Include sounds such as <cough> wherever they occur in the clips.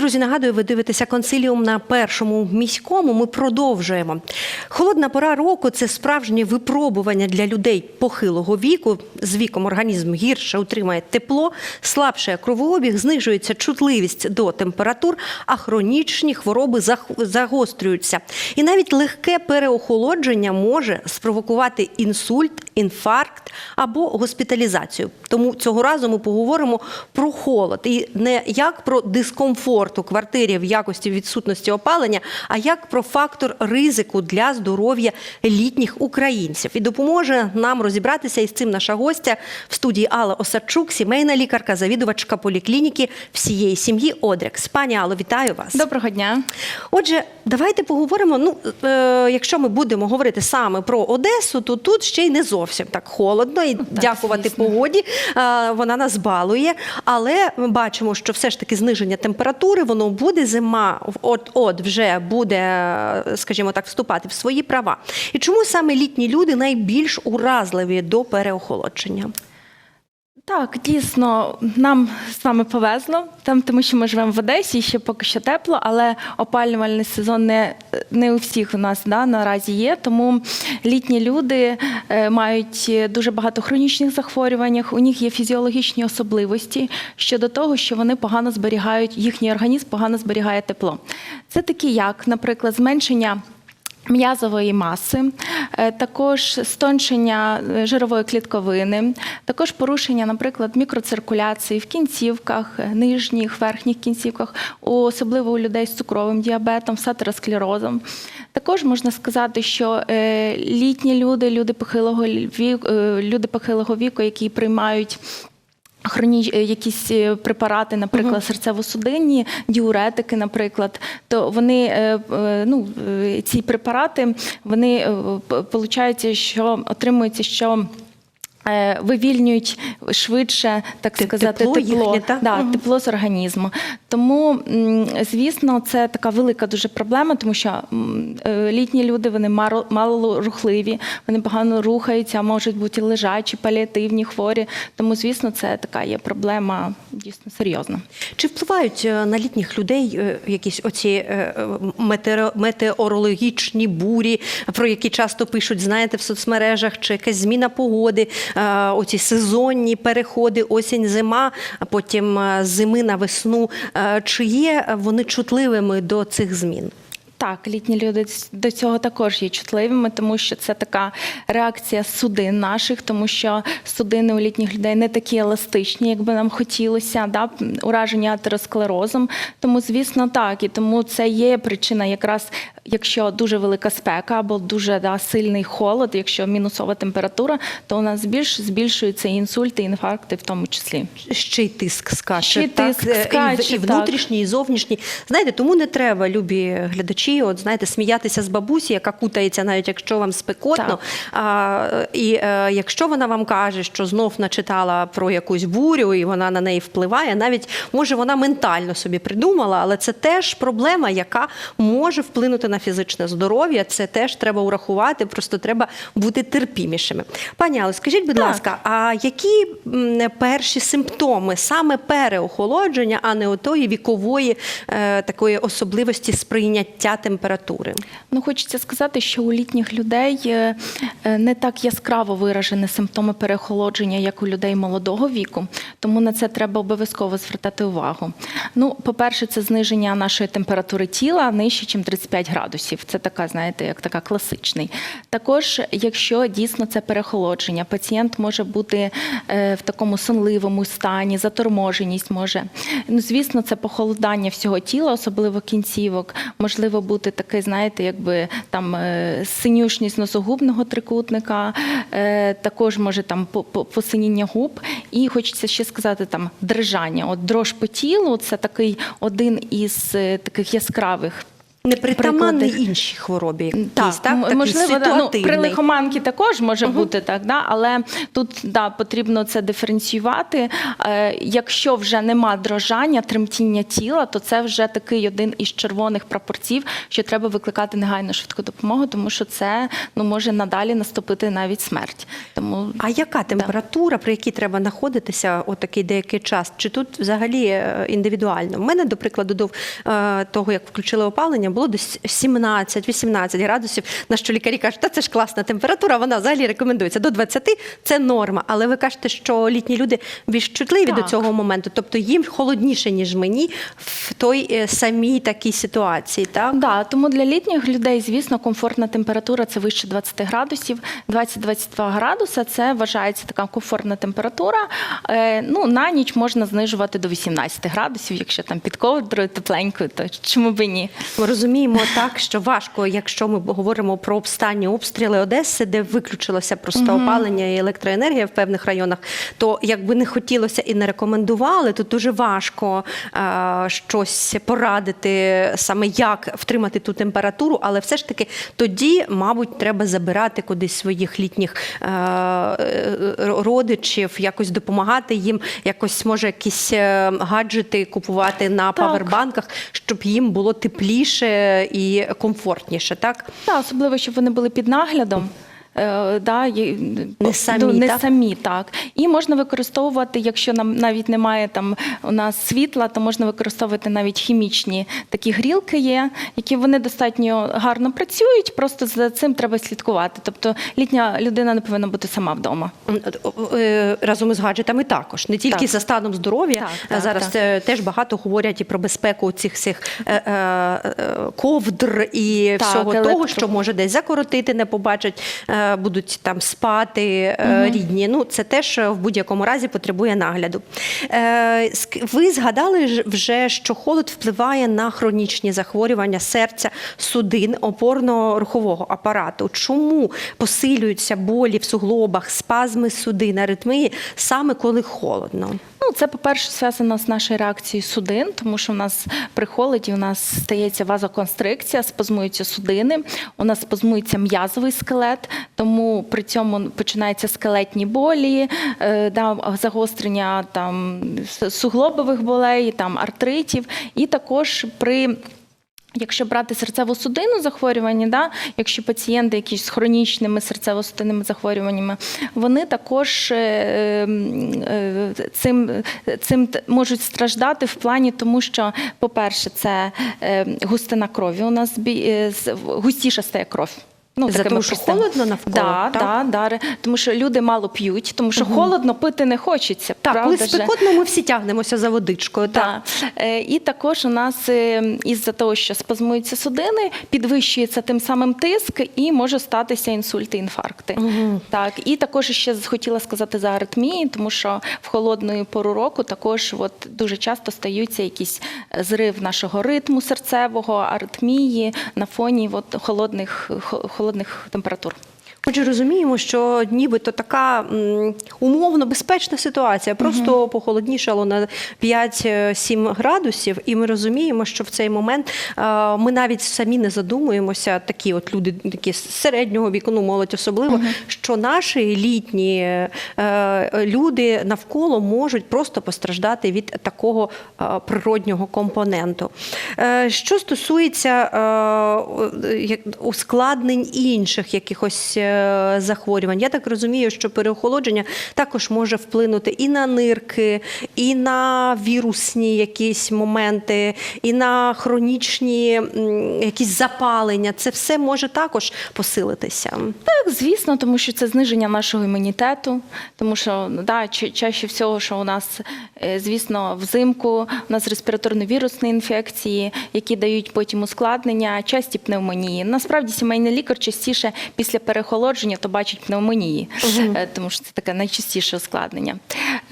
Друзі, нагадую, ви дивитеся консиліум на першому міському. Ми продовжуємо. Холодна пора року це справжнє випробування для людей похилого віку. З віком організм гірше утримає тепло, слабшає кровообіг, знижується чутливість до температур, а хронічні хвороби загострюються. І навіть легке переохолодження може спровокувати інсульт, інфаркт або госпіталізацію. Тому цього разу ми поговоримо про холод і не як про дискомфорт квартирі в якості відсутності опалення, а як про фактор ризику для здоров'я літніх українців. І допоможе нам розібратися із цим наша гостя в студії Алла Осадчук, сімейна лікарка, завідувачка поліклініки всієї сім'ї Одрекс. Пані Алло, вітаю вас. Доброго дня. Отже, давайте поговоримо. Ну, е, якщо ми будемо говорити саме про Одесу, то тут ще й не зовсім так холодно, і дякувати звісно. погоді е, вона нас балує. Але ми бачимо, що все ж таки зниження температури воно буде зима, от от вже буде, скажімо так, вступати в свої права. І чому саме літні люди найбільш уразливі до переохолодження? Так, дійсно, нам з вами повезло, там, тому що ми живемо в Одесі, і ще поки що тепло, але опалювальний сезон не, не у всіх у нас да, наразі є. Тому літні люди е, мають дуже багато хронічних захворювань, у них є фізіологічні особливості щодо того, що вони погано зберігають, їхній організм погано зберігає тепло. Це такі, як, наприклад, зменшення. М'язової маси, е, також стончення е, жирової клітковини, також порушення, наприклад, мікроциркуляції в кінцівках, е, нижніх, верхніх кінцівках, особливо у людей з цукровим діабетом, з атеросклерозом. Також можна сказати, що літні люди, люди похилого віку, люди похилого віку, які приймають Хроні е, якісь е, препарати, наприклад, серцево-судинні, діуретики, наприклад, то вони е, ну, ці препарати, вони получається, що отримується, що. Е, Вивільнюють швидше, так Те- сказати, тепло тепло, так? да, Мгм. тепло з організму. Тому, звісно, це така велика дуже проблема, тому що е, літні люди вони мало рухливі, вони погано рухаються, можуть бути лежачі, паліативні, хворі. Тому, звісно, це така є проблема дійсно серйозна. Чи впливають е, на літніх людей якісь оці е, метеорологічні бурі, про які часто пишуть, знаєте, в соцмережах, чи якась зміна погоди, оці сезонні переходи, осінь, зима, а потім е, зими на весну. Е, Чи є вони чутливими до цих змін? Так, літні люди до цього також є чутливими, тому що це така реакція судин наших, тому що судини у літніх людей не такі еластичні, як би нам хотілося, да, ураження атеросклерозом. Тому, звісно, так. І тому це є причина, якраз якщо дуже велика спека або дуже да, сильний холод, якщо мінусова температура, то у нас більш збільшуються інсульти, інфаркти в тому числі. Ще й тиск скаче, Ще й так? тиск Е, і скаче, і, внутрішній, і зовнішній. Знаєте, тому не треба, любі глядачі, от знаєте, сміятися з бабусі, яка кутається, навіть якщо вам спекотно. Так. А, і е, якщо вона вам каже, що знов начитала про якусь бурю, і вона на неї впливає, навіть може вона ментально собі придумала, але це теж проблема, яка може вплинути на фізичне здоров'я. Це теж треба урахувати, просто треба бути терпімішими. Пані Алло, скажіть, будь Так. ласка, а які перші симптоми саме переохолодження, а не отої вікової е, такої особливості сприйняття температури? Ну, хочеться сказати, що у літніх людей е, е, не так яскраво виражені симптоми переохолодження, як у людей молодого віку, тому на це треба обов'язково звертати увагу. Ну, по-перше, це зниження нашої температури тіла нижче, ніж 35 градусів. Це така, знаєте, як така класичний. Також, якщо дійсно це переохолодження, пацієнт може бути е, в такому сонливому стані, заторможеність може. Ну, звісно, це похолодання всього тіла, особливо кінцівок. Можливо бути такий, знаєте, якби там е, синюшність носогубного трикутника, е, також може там по- по- посиніння губ. І хочеться ще сказати там дрижання. От дрож по тілу це такий один із е, таких яскравих Непритаманний Приклади. іншій хворобі. якійсь, Так, так? можливо, да, ну, при лихоманки також може бути так, да, але тут да, потрібно це диференціювати. Е, якщо вже нема дрожання, тремтіння тіла, то це вже такий один із червоних прапорців, що треба викликати негайно швидку допомогу, тому що це ну, може надалі наступити навіть смерть. Тому А яка температура, при якій треба знаходитися отакий деякий час? Чи тут взагалі е, індивідуально? У мене, до прикладу, до е, того, як включили опалення, було десь 17-18 градусів. На що лікарі кажуть, та це ж класна температура, вона взагалі рекомендується до 20 – це норма. Але ви кажете, що літні люди більш чутливі до цього моменту, тобто їм холодніше, ніж мені в той е, самій такій ситуації. Так? Да, тому для літніх людей, звісно, комфортна температура це вище 20 градусів. 20-22 градуса це вважається така комфортна температура. Е, ну, на ніч можна знижувати до 18 градусів, якщо там під ковдрою тепленькою, то чому б і ні? Розуміємо так, що важко, якщо ми говоримо про останні обстріли Одеси, де виключилося просто опалення і електроенергія в певних районах, то якби не хотілося і не рекомендували, то дуже важко е, щось порадити саме як втримати ту температуру, але все ж таки тоді, мабуть, треба забирати кудись своїх літніх е, е, родичів, якось допомагати їм, якось може якісь гаджети купувати на Так. павербанках, щоб їм було тепліше і комфортніше, так? Так, особливо, щоб вони були під наглядом. Е, да, Не самі, ну, не так? самі, так. І можна використовувати, якщо нам навіть немає там у нас світла, то можна використовувати навіть хімічні такі грілки є, які вони достатньо гарно працюють, просто за цим треба слідкувати. Тобто літня людина не повинна бути сама вдома. Е, Разом із гаджетами також, не тільки Так. за станом здоров'я. Зараз так. теж багато говорять і про безпеку цих всіх е, ковдр і Так, всього електро- того, що може десь закоротити, не побачать, е, будуть там спати е, рідні. Ну, це теж е, в будь-якому разі потребує нагляду. Е, Ви згадали вже, що холод впливає на хронічні захворювання серця, судин, опорно-рухового апарату. Чому посилюються болі в суглобах, спазми судин, аритмії саме коли холодно? Ну, це, по-перше, зв'язано з нашою реакцією судин, тому що у нас при холоді у нас стається вазоконстрикція, спазмуються судини, у нас спазмується м'язовий скелет, тому при цьому починаються скелетні болі, е, да, загострення там, суглобових болей, там, артритів. І також при Якщо брати серцево-судинну захворювання, да, якщо пацієнти якісь з хронічними серцево-судинними захворюваннями, вони також е, е, цим, цим можуть страждати в плані, тому що, по-перше, це е, густина крові. У нас е, густіша стає кров. Ну, За того, що холодно навколо, Да, так? да, да, тому що люди мало п'ють, тому що холодно пити не хочеться. Так, правда коли спекотно, ми всі тягнемося за водичкою. Так. Так. Е, І також у нас е, із-за того, що спазмуються судини, підвищується тим самим тиск і може статися інсульти, інфаркти. Так, і також ще хотіла сказати за аритмії, тому що в холодну пору року також от дуже часто стаються якісь е, зрив нашого ритму серцевого, аритмії на фоні от холодних, хо- холодних температур. Отже, розуміємо, що нібито така м, умовно безпечна ситуація, просто похолоднішало на 5-7 градусів, і ми розуміємо, що в цей момент е, ми навіть самі не задумуємося, такі от люди, такі з середнього віку, ну молодь особливо, що наші літні е, люди навколо можуть просто постраждати від такого е, природнього компоненту. Е, Що стосується е, ускладнень інших якихось захворювань, я так розумію, що переохолодження також може вплинути і на нирки, і на вірусні якісь моменти, і на хронічні якісь запалення. Це все може також посилитися. Так, звісно, тому що це зниження нашого імунітету, тому що да, чаще всього, що у нас, е, звісно, взимку у нас респіраторно-вірусні інфекції, які дають потім ускладнення, часті пневмонії. Насправді сімейний лікар частіше після переохолодження то бачить пневмонії, е, тому що це таке найчастіше ускладнення.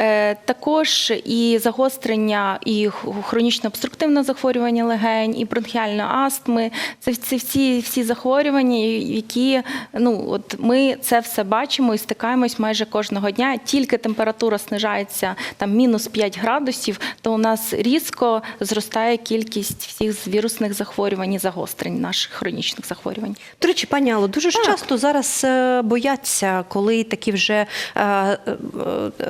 Е, Також і загострення, і х- хронічне обструктивне захворювання легень, і бронхіальної астми. Це, це всі, всі захворювання, які ну от ми це все бачимо і стикаємось майже кожного дня. Тільки температура знижається там мінус 5 градусів, то у нас різко зростає кількість всіх вірусних захворювань і загострень наших хронічних захворювань. До речі, пані Алло, дуже ж часто зараз е, бояться, коли такі вже е, е,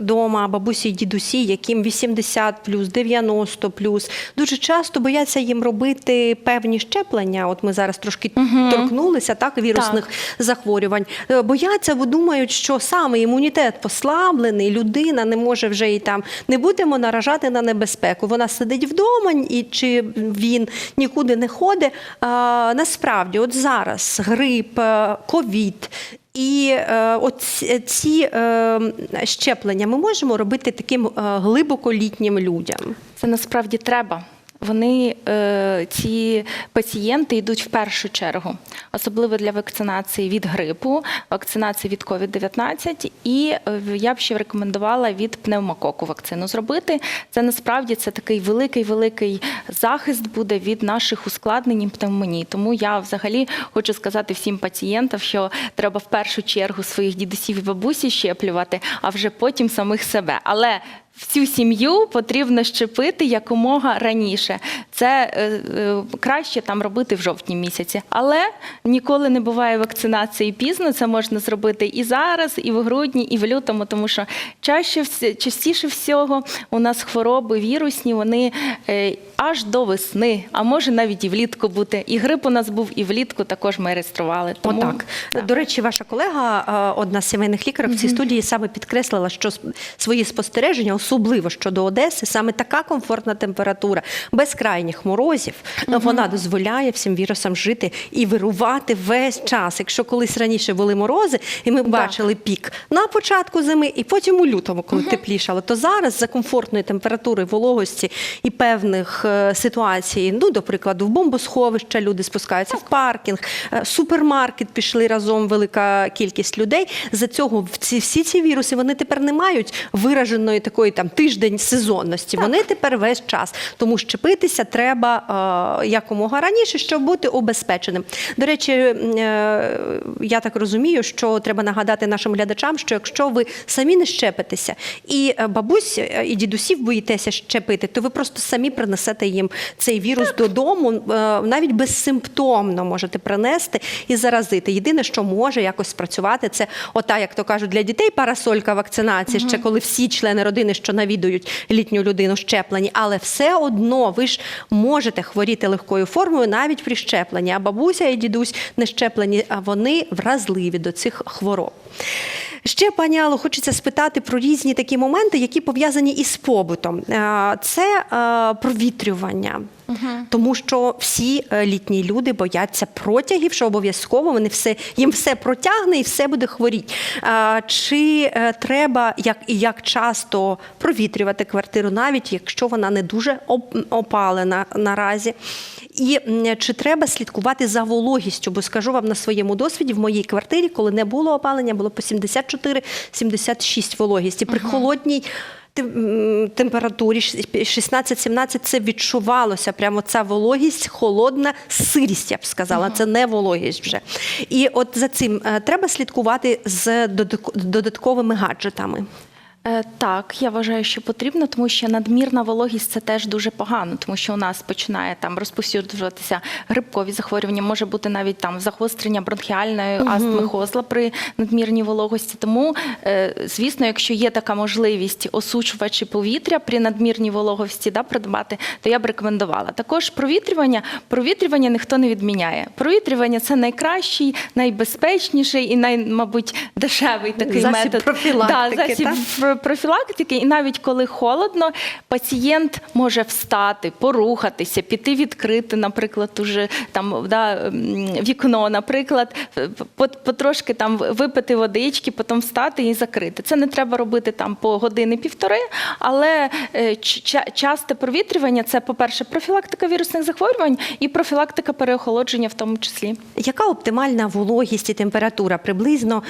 дома бабусі і дідусі, яким 80 плюс, 90 плюс, дуже часто бояться їм робити певні щеплення. От ми зараз трошки торкнулися так вірусних захворювань. Е, Бояться, бо думають, що саме імунітет послаблений, людина не може вже і там не будемо наражати на небезпеку. Вона сидить вдома, і чи він нікуди не ходить. А, насправді, от зараз грип, ковід. І е, от ці- ці е, щеплення ми можемо робити таким е, глибоколітнім людям. Це насправді треба. Вони е, ці пацієнти йдуть в першу чергу, особливо для вакцинації від грипу, вакцинації від COVID-19 і е, я б ще рекомендувала від пневмококу вакцину зробити. Це насправді це такий великий великий захист буде від наших ускладнень пневмонії. Тому я взагалі хочу сказати всім пацієнтам, що треба в першу чергу своїх дідусів і бабусі щеплювати, а вже потім самих себе. Але Всю сім'ю потрібно щепити якомога раніше. Це е, е, краще там робити в жовтні місяці, але ніколи не буває вакцинації пізно. Це можна зробити і зараз, і в грудні, і в лютому, тому що чаще частіше всього у нас хвороби вірусні, вони е, аж до весни, а може навіть і влітку бути. І грип у нас був, і влітку також ми реєстрували. Тому Отак. так. До речі, ваша колега, одна з сімейних лікарів в цій студії, саме підкреслила, що свої спостереження, особливо щодо Одеси, саме така комфортна температура, без крайніх морозів, ну, вона дозволяє всім вірусам жити і вирувати весь час. Якщо колись раніше були морози, і ми бачили пік на початку зими, і потім у лютому, коли теплішало, то зараз за комфортної температури, вологості і певних е, ситуацій, ну, до прикладу, в бомбосховища люди спускаються, в паркінг, е, супермаркет пішли разом велика кількість людей. За цього в ці всі ці віруси вони тепер не мають вираженої такої там тиждень сезонності. Вони тепер весь час. Тому щепитися треба е, якомога раніше, щоб бути убезпеченим. До речі, е, я так розумію, що треба нагадати нашим глядачам, що якщо ви самі не щепитеся і е, бабусь е, і дідусів боїтеся щепити, то ви просто самі принесете їм цей вірус додому, е, навіть безсимптомно можете принести і заразити. Єдине, що може якось спрацювати, це ота, як то кажуть, для дітей парасолька вакцинації, ще коли всі члени родини, що навідують літню людину, щеплені, але все одно ви ж можете хворіти легкою формою навіть при щепленні. А бабуся і дідусь не щеплені, а вони вразливі до цих хвороб. Ще, пані Алло, хочеться спитати про різні такі моменти, які пов'язані із побутом. Це е, провітрювання. Тому що всі е, літні люди бояться протягів, що обов'язково вони все їм все протягне і все буде хворіти. А, Чи е, треба як і як часто провітрювати квартиру, навіть якщо вона не дуже оп- опалена наразі? І чи треба слідкувати за вологістю? Бо скажу вам на своєму досвіді, в моїй квартирі, коли не було опалення, було по 74-76 вологісті. При холодній температурі 16-17 це відчувалося. Прямо ця вологість, холодна сирість, я б сказала. Це не вологість вже. І от за цим е, треба слідкувати з додатковими гаджетами. Е, Так, я вважаю, що потрібно, тому що надмірна вологість це теж дуже погано, тому що у нас починає там розповсюджуватися грибкові захворювання, може бути навіть там загострення бронхіальної астми, хозла при надмірній вологості. Тому, е, звісно, якщо є така можливість осушувачі повітря при надмірній вологості да, придбати, то я б рекомендувала. Також провітрювання, провітрювання ніхто не відміняє. Провітрювання це найкращий, найбезпечніший і най, мабуть, дешевий такий Засіб метод. профілактики, Да, засіб так? Пр- профілактики, і навіть коли холодно, пацієнт може встати, порухатися, піти відкрити, наприклад, уже там да, вікно, наприклад, потрошки там випити водички, потім встати і закрити. Це не треба робити там по години-півтори, але е, часте провітрювання це, по-перше, профілактика вірусних захворювань і профілактика переохолодження в тому числі. Яка оптимальна вологість і температура? Приблизно,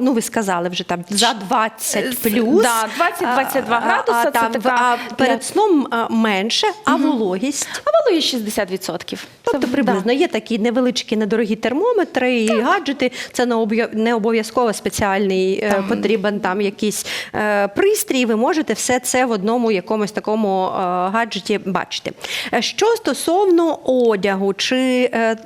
ну ви сказали вже там за 20 плюс. Плюс. Да, 20-22 А, градуса А, це така а для- перед сном менше, а вологість. А вологість 60%. Тобто приблизно є такі невеличкі недорогі термометри і гаджети. Це не обов'язково спеціальний е, потрібен там якийсь е, пристрій. Ви можете все це в одному якомусь такому е, гаджеті бачити. Що стосовно одягу, чи е,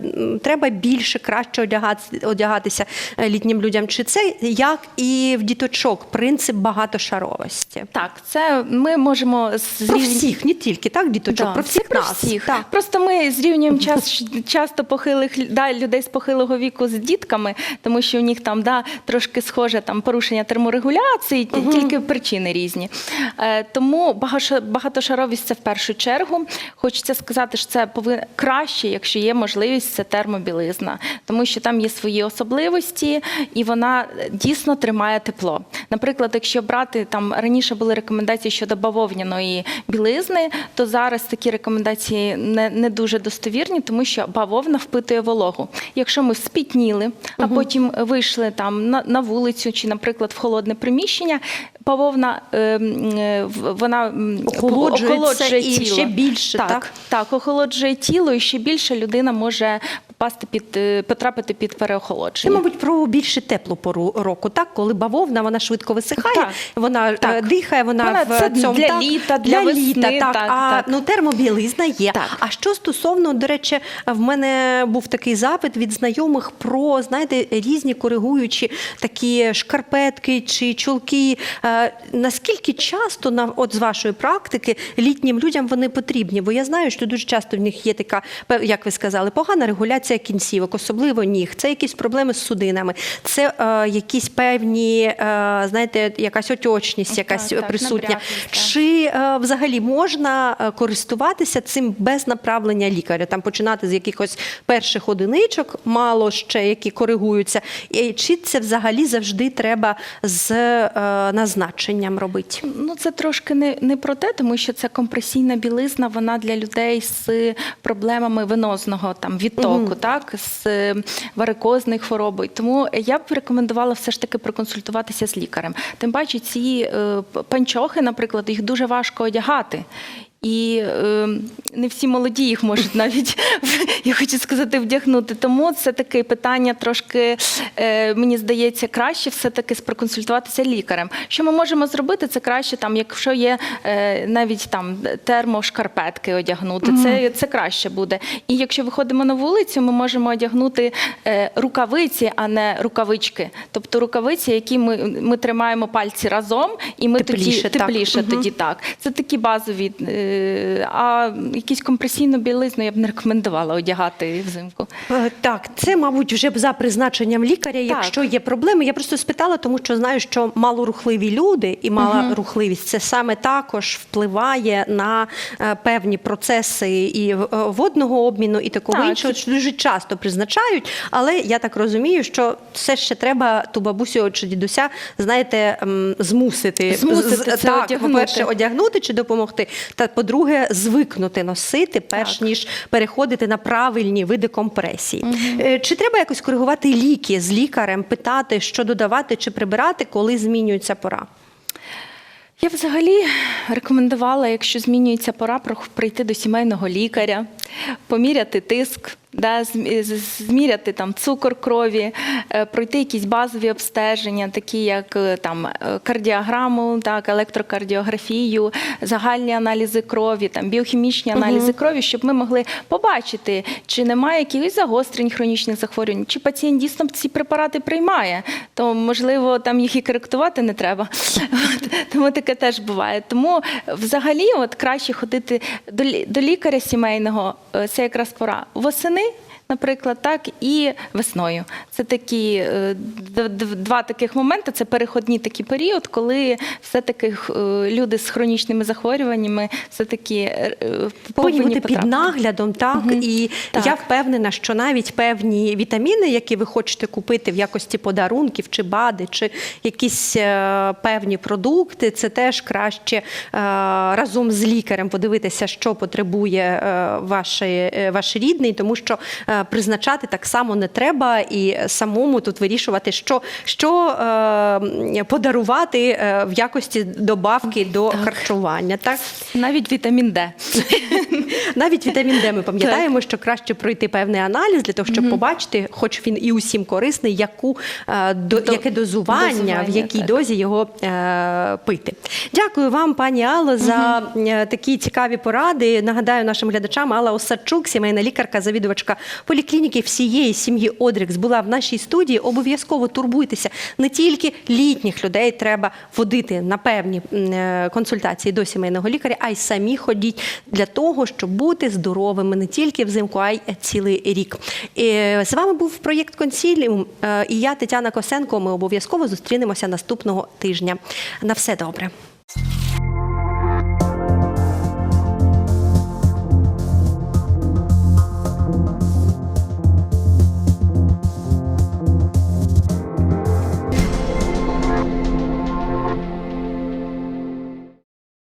треба більше краще одягати, одягатися літнім людям, чи це як і в діточок принцип багатошаровості? Так, це ми можемо з Про всіх, не тільки так, діточок, Да, про всіх про нас. всіх. Так. Просто ми зрівнюємо час, часто похилих да, людей з похилого віку з дітками, тому що у них там да, трошки схоже там порушення терморегуляції, ті- тільки причини різні. Е, тому багатошаровість це в першу чергу. Хочеться сказати, що це повинно краще, якщо є можливість, це термобілизна, тому що там є свої особливості, і вона е, дійсно тримає тепло. Наприклад, якщо брати там раніше були рекомендації щодо бавовняної білизни, то зараз такі рекомендації не, не дуже достовірні, тому що бавовна впитує вологу. Якщо ми спітніли, а потім вийшли там на, на вулицю чи, наприклад, в холодне приміщення, бавовна е, м, е, вона м, і ще більше, так? Так, охолоджує тіло, і ще більше людина може попасти під е, потрапити під Це, переохолодження. мабуть, про більше теплу пору року, так? Коли бавовна, вона швидко висихає, Так. Вона е, Так. дихає, вона, Вона в це цьому для так, літа, для весни, літа, так. так, а так. ну термобілизна є. Так. А що стосовно, до речі, в мене був такий запит від знайомих про знаєте різні коригуючі такі шкарпетки чи чулки. Е, Наскільки часто на от з вашої практики літнім людям вони потрібні? Бо я знаю, що дуже часто в них є така, як ви сказали, погана регуляція кінцівок, особливо ніг. Це якісь проблеми з судинами, це е, якісь певні, е, знаєте, якась оточність, якась Так, присутня. так. Чи е, взагалі можна е, користуватися цим без направлення лікаря? Там починати з якихось перших одиничок, мало ще які коригуються, І чи це взагалі завжди треба з е, назначенням робити? Ну, це трошки не, не про те, тому що це компресійна білизна, вона для людей з проблемами венозного там відтоку, так, з варикозною хворобою. Тому я б рекомендувала все ж таки проконсультуватися з лікарем. Тим паче, ці е, панчохи, наприклад, їх дуже важко одягати. І е, не всі молоді їх можуть навіть, <laughs> я хочу сказати, вдягнути. Тому це таке питання трошки, е, мені здається, краще все-таки проконсультуватися лікарем. Що ми можемо зробити? Це краще, там, якщо є е, навіть там термошкарпетки одягнути, це, це краще буде. І якщо виходимо на вулицю, ми можемо одягнути е, рукавиці, а не рукавички. Тобто рукавиці, які ми, ми тримаємо пальці разом, і ми Тепліше, тоді тепліше Мгм. тоді так. Це такі базові. е, А якісь компресійну білизну я б не рекомендувала одягати взимку. Е, Так, це, мабуть, вже за призначенням лікаря, якщо є проблеми. Я просто спитала, тому що знаю, що малорухливі люди і мала рухливість це саме також впливає на е, певні процеси і е, водного обміну, і такого Так, іншого. Дуже часто призначають, але я так розумію, що все ще треба ту бабусю чи дідуся, знаєте, змусити Змусити це так, одягнути. по-перше, одягнути чи допомогти. Та по-друге, звикнути носити, перш Так. ніж переходити на правильні види компресії. Угу. Чи треба якось коригувати ліки з лікарем, питати, що додавати чи прибирати, коли змінюється пора? Я взагалі рекомендувала, якщо змінюється пора, прийти до сімейного лікаря, поміряти тиск, да, зміряти там цукор крові, е, пройти якісь базові обстеження, такі як е, там е, кардіограму, так, електрокардіографію, загальні аналізи крові, там біохімічні аналізи крові, щоб ми могли побачити, чи немає якихось загострень хронічних захворювань, чи пацієнт дійсно ці препарати приймає, то можливо там їх і коректувати не треба. От, Тому таке теж буває. Тому взагалі, от краще ходити до, лікаря сімейного. е, Це якраз пора восени. Sunday Наприклад, так і весною. Це такі е, два таких моменти. Це переходні такий період, коли все-таки е, люди з хронічними захворюваннями все-таки е, Повинні бути під наглядом, так і Так. я впевнена, що навіть певні вітаміни, які ви хочете купити в якості подарунків, чи бади, чи якісь певні продукти, це теж краще разом з лікарем подивитися, що потребує ваш, ваш рідний, тому що призначати так само не треба і самому тут вирішувати, що, що е, подарувати е, в якості добавки до харчування. Так? Навіть вітамін Д. Навіть вітамін Д ми пам'ятаємо, що краще пройти певний аналіз для того, щоб побачити, хоч він і усім корисний, яку, е, до, До- яке дозування, дозування, в якій так. дозі його е, пити. Дякую вам, пані Алло, за е, такі цікаві поради. Нагадаю нашим глядачам, Алла Осадчук, сімейна лікарка, завідувачка поліклініки всієї сім'ї Одрікс, була в нашій студії. Обов'язково турбуйтеся. Не тільки літніх людей треба водити на певні е, консультації до сімейного лікаря, а й самі ходіть для того, щоб бути здоровими не тільки взимку, а й цілий рік. Е, З вами був проєкт Консіліум. е, І я, Тетяна Косенко. Ми обов'язково зустрінемося наступного тижня. На все добре.